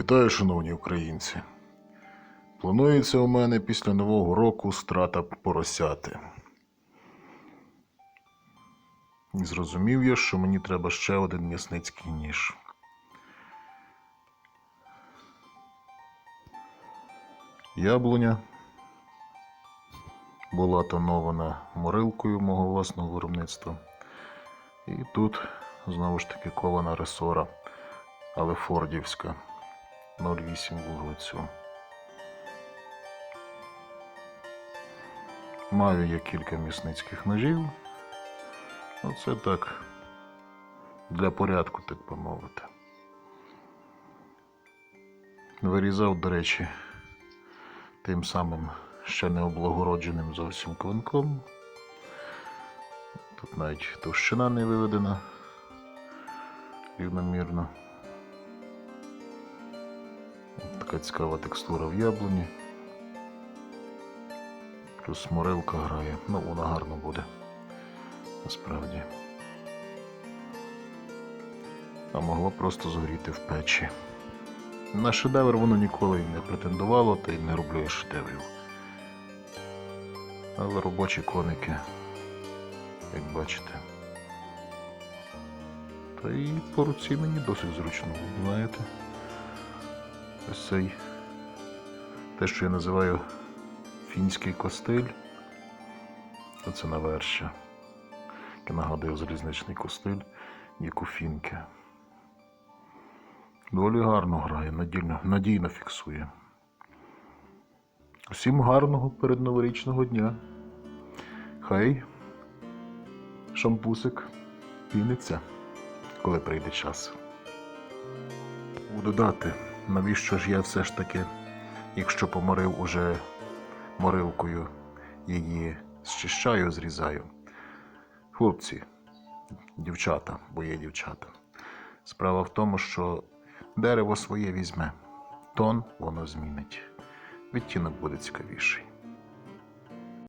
Вітаю, шановні українці. Планується у мене після Нового року страта поросяти. І зрозумів я, що мені треба ще один м'ясницький ніж. Яблуня була тонована морилкою мого власного виробництва. І тут знову ж таки кована ресора, але фордівська 0,8 вуглецю. Маю я кілька місницьких ножів. Оце так для порядку, так би мовити. Вирізав, до речі, тим самим ще не облагородженим зовсім клинком. Тут навіть товщина не виведена рівномірно. Така цікава текстура в яблуні. Плюс морилка грає. Ну, вона гарно буде. Насправді. А могло просто згоріти в печі. На шедевр воно ніколи не претендувало, та й не роблю я шедеврів. Але робочі коники, як бачите. Та і по руці мені досить зручно, знаєте. Ось цей те, що я називаю фінський костиль. Оце навершя. Яке нагадує залізничний костиль, як у фінки. Доволі гарно грає, надійно, надійно фіксує. Усім гарного передноворічного дня. Хай шампусик піниться, коли прийде час. Буду дати, навіщо ж я все ж таки, якщо поморив уже морилкою, її зчищаю, зрізаю. Хлопці, дівчата, бо є дівчата. Справа в тому, що дерево своє візьме, тон воно змінить. Відтінок буде цікавіший.